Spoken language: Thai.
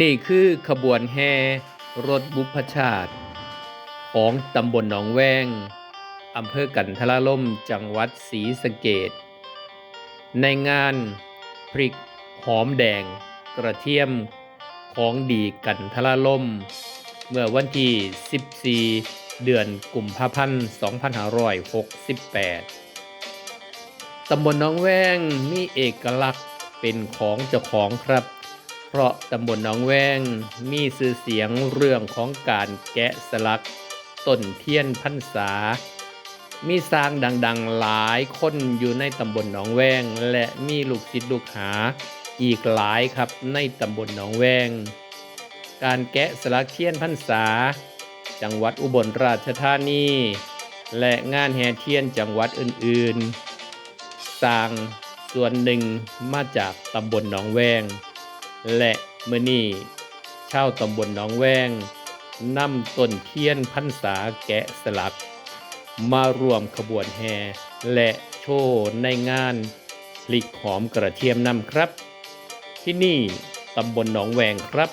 นี่คือขบวนแห่รถบุพชาติ ของตำบลหนองแวงอำเภอกันทละล่มจังหวัดศรีสะเกดในงานพริกหอมแดงกระเทียมของดีกันทละล่ม เมื่อวันที่ 14 เดือนกุมภาพันธ์ 2568 ตำบลหนองแวงมีเอกลักษณ์เป็นของเจ้าของครับ เพราะตำบลหนองแวงมีชื่อเสียงเรื่องของการแกะสลักต้นเทียนพรรษา มีสร้างดังๆหลายคนอยู่ในตำบลหนองแวง และมีลูกศิษย์ลูกหาอีกหลายครับในตำบลหนองแวง การแกะสลักเทียนพรรษา จังหวัดอุบลราชธานี และงานแห่เทียนจังหวัดอื่นๆ สร้างส่วนหนึ่งมาจากตำบลหนองแวง และเมื่อนี้ชาวตำบลหนองแวงนำต้นเทียนพันษาแกะสลัก มารวมขบวนแห่และโชว์ในงานพลิกหอมกระเทียมนำครับ ที่นี่ตำบลหนองแวงครับ